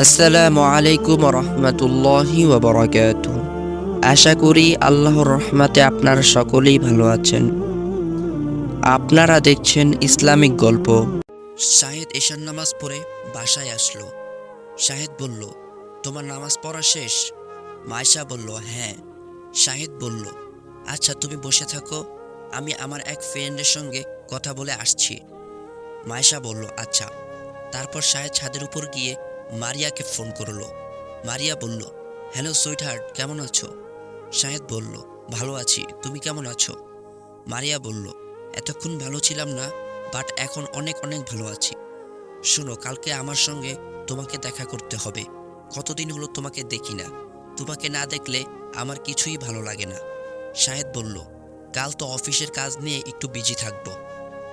আসসালামু আলাইকুম রহমতুল্লাহি ওবরাকাত আশা করি আল্লাহর রহমাতে আপনারা সকলেই ভালো আছেন। আপনারা দেখছেন ইসলামিক গল্প। শাহেদ এশার নামাজ পড়ে বাসায় আসলো। শাহেদ বলল, তোমার নামাজ পড়া শেষ? মায়শা বলল হ্যাঁ। শাহেদ বলল আচ্ছা তুমি বসে থাকো। আমি আমার এক ফ্রেন্ডের সঙ্গে কথা বলে আসছি। মায়শা বলল আচ্ছা। তারপর শাহেদ ছাদের উপর গিয়ে মারিয়াকে ফোন করল। মারিয়া বলল, হ্যালো সুইটহার্ট কেমন আছো? শাহেদ বলল, ভালো আছি, তুমি কেমন আছো? মারিয়া বলল, এতক্ষণ ভালো ছিলাম না বাট এখন অনেক অনেক ভালো আছি। শোনো, কালকে আমার সঙ্গে তোমাকে দেখা করতে হবে। কতদিন হলো তোমাকে দেখি না। তোমাকে না দেখলে আমার কিছুই ভালো লাগে না। শাহেদ বলল, কাল তো অফিসের কাজ নিয়ে একটু বিজি থাকব।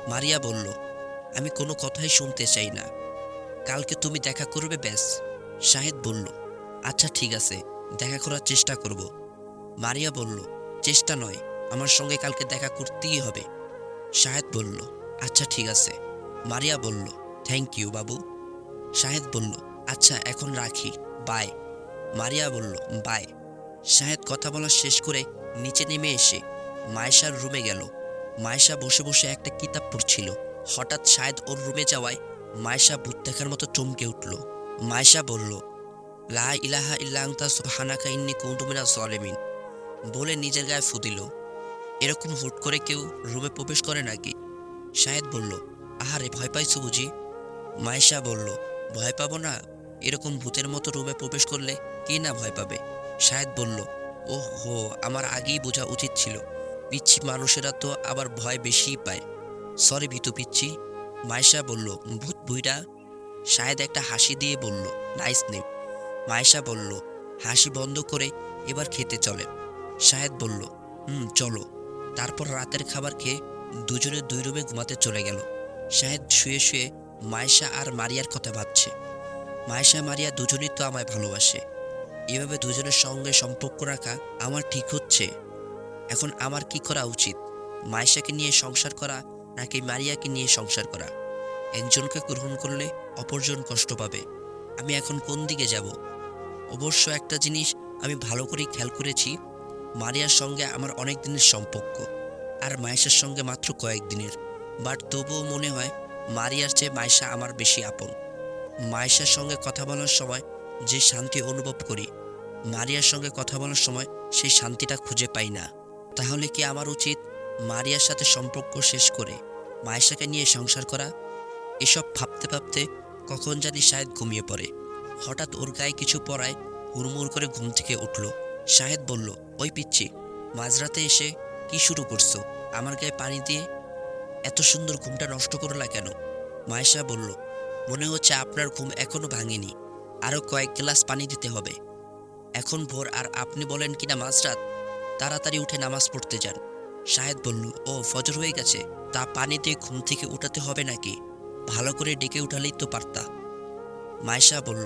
মারিয়া বলল, আমি কোনো কথাই শুনতে চাই না। কালকে তুমি দেখা করবে, ব্যাস। শাহেদ বলল আচ্ছা ঠিক আছে, দেখা করার চেষ্টা করব। মারিয়া বলল, চেষ্টা নয়, আমার সঙ্গে কালকে দেখা করতেই হবে। শাহেদ বলল আচ্ছা ঠিক আছে। মারিয়া বলল থ্যাংক ইউ বাবু। শাহেদ বলল আচ্ছা এখন রাখি বাই মারিয়া বলল বাই শাহেদ কথা বলা শেষ করে নিচে নেমে এসে মায়েশার রুমে গেল। মায়েশা বসে বসে একটা কিতাব পড়ছিল। হঠাৎ শাহেদ ওর রুমে যাওয়ায় মায়েশা ভূত দেখার মতো চমকে উঠল। মায়েশা বলল, লা ইলাহা ইল্লা আনতা সুবহানাকা ইন্নী কুনতু মিনাজ বলে নিজের গায়ে ফু দিল। এরকম হুট করে কেউ রুমে প্রবেশ করে নাকি? শাহেদ বলল, আহারে, ভয় পাইছো বুঝি? মায়েশা বলল, ভয় পাবো না। এরকম ভূতের মতো রুমে প্রবেশ করলে কে না ভয় পাবে? শাহেদ বলল ও হো, আমার আগেই বোঝা উচিত ছিল। পিচ্ছি মানুষেরা তো আবার ভয় বেশিই পায়। সরি ভিতু পিচ্ছি। মায়েশা বলল, ভূত বুইরা শাহেদ একটা হাসি দিয়ে বলল, নাইস নেম মায়েশা বলল, হাসি বন্ধ করে এবার খেতে চলে। শাহেদ বলল, হুম, চলো। তারপর রাতের খাবার খেয়ে দুজনে দুই রুমে ঘুমাতে চলে গেল। শাহেদ শুয়ে শুয়ে মায়েশা আর মারিয়ার কথা ভাবছে। মায়েশা, মারিয়া দুজনেই তো আমায় ভালোবাসে। এভাবে দুজনের সঙ্গে সম্পর্ক রাখা আমার ঠিক হচ্ছে। এখন আমার কি করা উচিত? মায়েশাকে নিয়ে সংসার করা নাকি মারিয়াকে নিয়ে সংসার করা? একজনকে গ্রহণ করলে অপরজন কষ্ট পাবে। আমি এখন কোন দিকে যাব? অবশ্য একটা জিনিস আমি ভালো করেই খেয়াল করেছি, মারিয়ার সঙ্গে আমার অনেক দিনের সম্পর্ক, আর মায়েশার সঙ্গে মাত্র কয়েকদিনের বাট তবুও মনে হয় মারিয়ার চেয়ে মায়েশা আমার বেশি আপন। মায়েশার সঙ্গে কথা বলার সময় যে শান্তি অনুভব করি, মারিয়ার সঙ্গে কথা বলার সময় সেই শান্তিটা খুঁজে পাই না। তাহলে কি আমার উচিত মারিয়ার সাথে সম্পর্ক শেষ করে মায়েশাকে নিয়ে সংসার করা, এসব ভাবতে ভাবতে কখন জানি শাহেদ ঘুমিয়ে পড়ে। হঠাৎ ওর গায়ে কিছু পড়ায় হুড়মুড় করে ঘুম থেকে উঠল। শাহেদ বলল, ওই পিচ্ছি, মাঝরাতে এসে কি শুরু করছ? আমার গায়ে পানি দিয়ে এত সুন্দর ঘুমটা নষ্ট করলা কেন? মায়েশা বলল, মনে হচ্ছে আপনার ঘুম এখনও ভাঙেনি। আরও কয়েক গ্লাস পানি দিতে হবে। এখন ভোর, আর আপনি বলেন কিনা মাঝরাত? তাড়াতাড়ি উঠে নামাজ পড়তে যান। শাহেদ বলল, ও, ফজর হয়ে গেছে। তা পানিতে ঘুম থেকে উঠাতে হবে নাকি? ভালো করে ডেকে উঠালেই তো পারতা। মায়েশা বলল,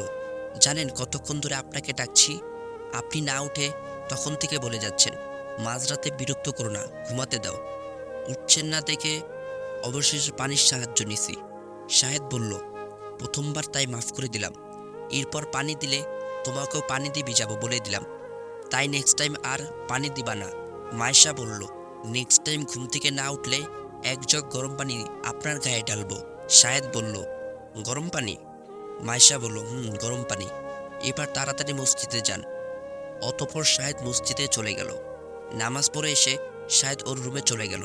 জানেন, কতক্ষণ ধরে আপনাকে ডাকছি। আপনি না উঠে তখন থেকে বলে যাচ্ছেন, মাঝরাতে বিরক্ত করো না, ঘুমাতে দাও। উঠছেন না দেখে অবশেষে পানির সাহায্য নিছি। শাহেদ বলল, প্রথমবার তাই মাফ করে দিলাম। এরপর পানি দিলে তোমাকেও পানি দিয়ে ভিজাবো বলে দিলাম। তাই নেক্সট টাইম আর পানি দিবা না। মায়েশা বলল নেক্সট টাইম ঘুম থেকে না উঠলে এক জগ গরম পানি আপনার গায়ে ঢালবো শাহেদ বলল। গরম পানি? মায়েশা বলল, হুম, গরম পানি। এবার তাড়াতাড়ি মসজিদে যান। অতপর শাহেদ মসজিদে চলে গেল। নামাজ পড়ে এসে শাহেদ ওর রুমে চলে গেল।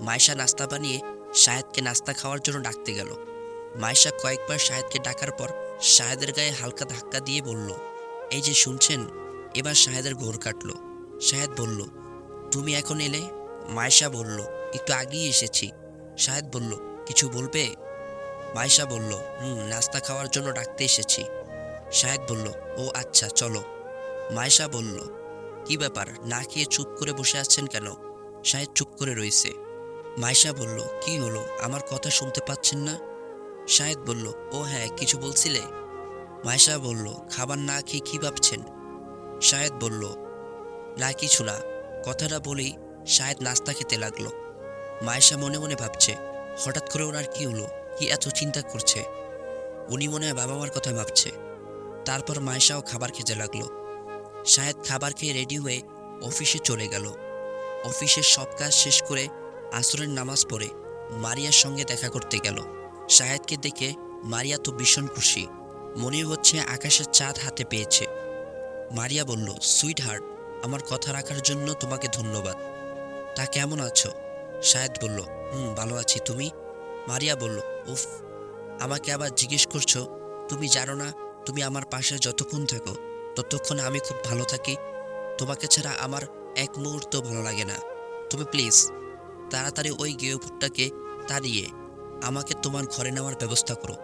মায়েশা নাস্তা বানিয়ে শাহেদকে নাস্তা খাওয়ার জন্য ডাকতে গেল। মায়েশা কয়েকবার শাহেদকে ডাকার পর শাহেদের গায়ে হালকা ধাক্কা দিয়ে বলল, এই যে শুনছেন? এবার শাহেদের ঘোর কাটলো। শাহেদ বলল, তুমি এখন এলে মায়েশা বলল, একটু আগেই এসেছি। শাহেদ বলল, কিছু বলবে? মায়েশা বলল, হুম, নাস্তা খাওয়ার জন্য ডাকতে এসেছি। শাহেদ বলল, ও আচ্ছা চলো। মায়েশা বলল, কি ব্যাপার? না খেয়ে চুপ করে বসে আছেন কেন? শাহেদ চুপ করে রয়েছে। মায়েশা বলল, কি হলো? আমার কথা শুনতে পাচ্ছেন না? শাহেদ বলল, ও হ্যাঁ কিছু বলছিলে? মায়েশা বলল, খাবার না খেয়ে কি ভাবছেন? শাহেদ বলল, না, কিছু না। কথাটা বলেই শাহেদ নাস্তা খেতে লাগল। মায়েশা মনে মনে ভাবছে, হঠাৎ করে ওনার কি হলো? কি এত চিন্তা করছে? উনি মনে হয় বাবা মার কথা ভাবছে। তারপর মায়েশাও খাবার খেতে লাগল। শাহেদ খাবার খেয়ে রেডি হয়ে অফিসে চলে গেল। অফিসের সব কাজ শেষ করে আসরের নামাজ পড়ে মারিয়ার সঙ্গে দেখা করতে গেল। শাহেদকে দেখে মারিয়া তো ভীষণ খুশি। মনে হচ্ছে আকাশের চাঁদ হাতে পেয়েছে। মারিয়া বলল সুইট হার্ট আমার কথা রাখার জন্য তোমাকে ধন্যবাদ। তা কেমন আছো? শাহেদ বলল, হুম, ভালো আছি। তুমি? মারিয়া বলল, উফ, আমাকে আবার জিজ্ঞেস করছ? তুমি জানো না, তুমি আমার পাশে যতক্ষণ থাকো, ততক্ষণ আমি খুব ভালো থাকি। তোমাকে ছাড়া আমার এক মুহূর্ত ভালো লাগে না। তুমি প্লিজ, তাড়াতাড়ি ওই গেয়ভুটটাকে তাড়িয়ে আমাকে তোমার ঘরে নেওয়ার ব্যবস্থা করো।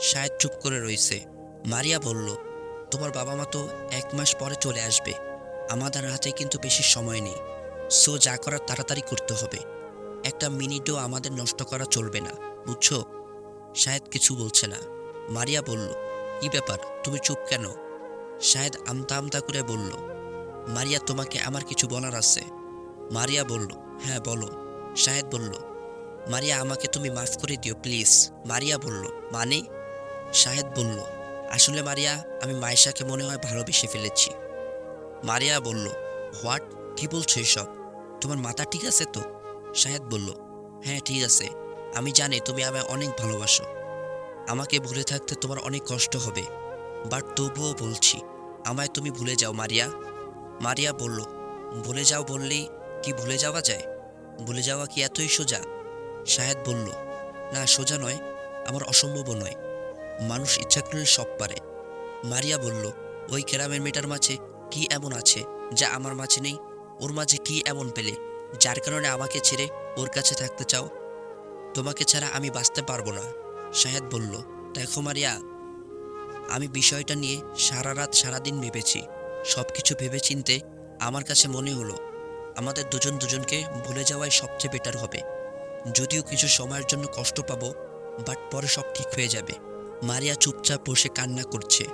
শায়দ চুপ করে রয়েছে। মারিয়া বলল, তোমার বাবা মা তো এক মাস পরে চলে আসবে। আমাদের হাতে কিন্তু বেশি সময় নেই। সো যা করার তাড়াতাড়ি করতে হবে। একটা মিনিটও আমাদের নষ্ট করা চলবে না, বুঝছ? শায়দ কিছু বলছে না। মারিয়া বলল, কি ব্যাপার? তুমি চুপ কেন? শায়দ আমতা আমতা করে বলল, মারিয়া, তোমাকে আমার কিছু বলার আছে। মারিয়া বলল হ্যাঁ বলো। শাহেদ বলল, মারিয়া, আমাকে তুমি মাফ করে দিও, প্লিজ। মারিয়া বলল মানে? শাহেদ বলল, আসলে মারিয়া, আমি মায়েশাকে মনে হয় ভালোবেসে ফেলেছি। মারিয়া বলল, হোয়াট? কি বলছো এসব? তোমার মাথা ঠিক আছে তো? শাহেদ বলল হ্যাঁ ঠিক আছে। আমি জানি তুমি আমায় অনেক ভালোবাসো। আমাকে ভুলে থাকতে তোমার অনেক কষ্ট হবে। বাট তবুও বলছি, আমায় তুমি ভুলে যাও, মারিয়া। মারিয়া বলল, ভুলে যাও বললেই কি ভুলে যাওয়া যায়? ভুলে যাওয়া কি এতই সোজা? শাহেদ বলল, না, সোজা নয়, আমার অসম্ভব নয়। মানুষ ইচ্ছা করলে সব পারে। মারিয়া বলল, ওই কেরামের মেয়েটার মাঝে কি এমন আছে যা আমার মাঝে নেই? ওর মাঝে কি এমন পেলে? যার কারণে আমাকে ছেড়ে ওর কাছে থাকতে চাও? তোমাকে ছাড়া আমি বাঁচতে পারব না, শাহেদ বলল। দেখো মারিয়া, আমি বিষয়টা নিয়ে সারা রাত সারাদিন ভেবেছি। সব কিছু ভেবে চিনতে আমার কাছে মনে হলো, আমাদের দুজন দুজনকে ভুলে যাওয়াই সবচেয়ে বেটার হবে। যদিও কিছু সময়ের জন্য কষ্ট পাবো বাট পরে সব ঠিক হয়ে যাবে। মারিয়া চুপচাপ বসে কান্না করছে।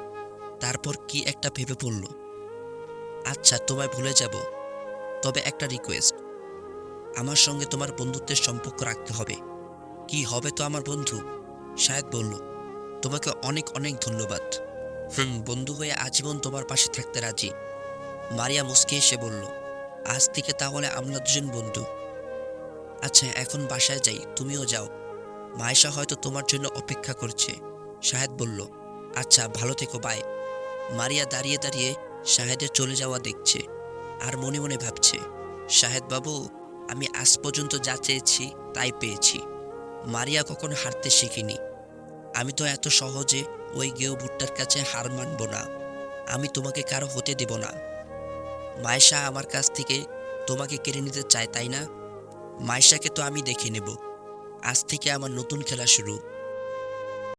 তারপর কি একটা ভেবে পড়ল। আচ্ছা তোমায় ভুলে যাব। তবে একটা রিকোয়েস্ট আমার সঙ্গে তোমার বন্ধুত্বের সম্পর্ক রাখতে হবে। কি হবে তো আমার বন্ধু? শায়দ বলল, তোমাকে অনেক অনেক ধন্যবাদ। হুম, বন্ধু হয়ে আজীবন তোমার পাশে থাকতে রাজি। মারিয়া মুসকে এসে বলল, আজ থেকে তাহলে আমরা দুজন বন্ধু। আচ্ছা এখন বাসায় যাই, তুমিও যাও। মায়েশা হয়তো তোমার জন্য অপেক্ষা করছে। শাহেদ বলল আচ্ছা ভালো থেকো বাই মারিয়া দাঁড়িয়ে দাঁড়িয়ে শাহেদের চলে যাওয়া দেখছে। আর মনে মনে ভাবছে বাবু আমি আজ পর্যন্ত যা চেয়েছি তাই পেয়েছি। মারিয়া কখনো হারতে শিখিনি। আমি তো এত সহজে ওই গেও ভুট্টার কাছে হার মানব না। আমি তোমাকে কারও হতে দেব না। মায়েশা আমার কাছ থেকে তোমাকে কেড়ে নিতে চায়, তাই না? মায়েশাকে তো আমি দেখে নেব। আজ থেকে আমার নতুন খেলা শুরু।